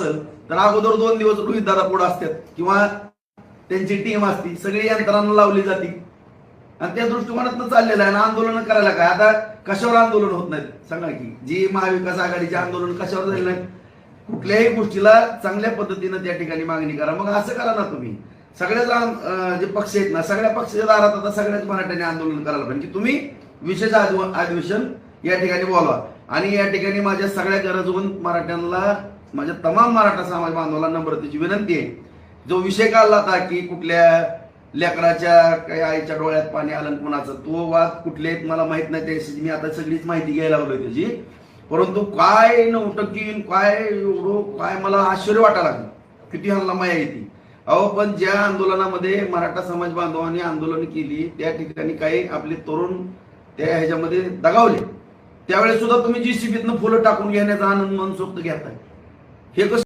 असेल तर अगोदर दोन दिवस रोहित दादा पुढे असतात. किंवा त्यांची टीम असती सगळी यंत्रणा लावली जाते. आणि त्या दृष्टिकोनातनं चाललेलं आहे आणि आंदोलन करायला काय? आता कशावर आंदोलन होत नाही सांगा की जी महाविकास आघाडीचे आंदोलन कशावर झाले नाहीत? कुठल्याही गोष्टीला चांगल्या पद्धतीनं त्या ठिकाणी मागणी करा. मग असं करा ना तुम्ही. सगळ्याच जे पक्ष आहेत ना सगळ्या पक्षाच्या दारात आता सगळ्याच मराठ्यांनी आंदोलन करायला पाहिजे. म्हणजे तुम्ही विशेष अधिवेशन या ठिकाणी बोलवा. आणि या ठिकाणी माझ्या सगळ्या गरजवंत मराठ्यांना माझ्या तमाम मराठा समाज बांधवाला नम्रतेची विनंती आहे. जो विषय काढला होता की कुठल्या लेकराच्या काही आईच्या डोळ्यात पाणी आलं आणि कुणाचं तो वाद कुठले मला माहीत नाही त्याची मी आता सगळीच माहिती घ्यायला लागलोय त्याची. परंतु काय नवटकीन काय एवढं काय मला आश्चर्य वाटायला लागलं. किती हल्ला माया येते. अहो पण ज्या आंदोलनामध्ये मराठा समाज बांधवांनी आंदोलन केली त्या ठिकाणी काही आपले तरुण त्या ह्याच्यामध्ये दगावले. त्यावेळेस सुद्धा तुम्ही जी फुलं टाकून घेण्याचा आनंद मनसोक्त घेताय. Here goes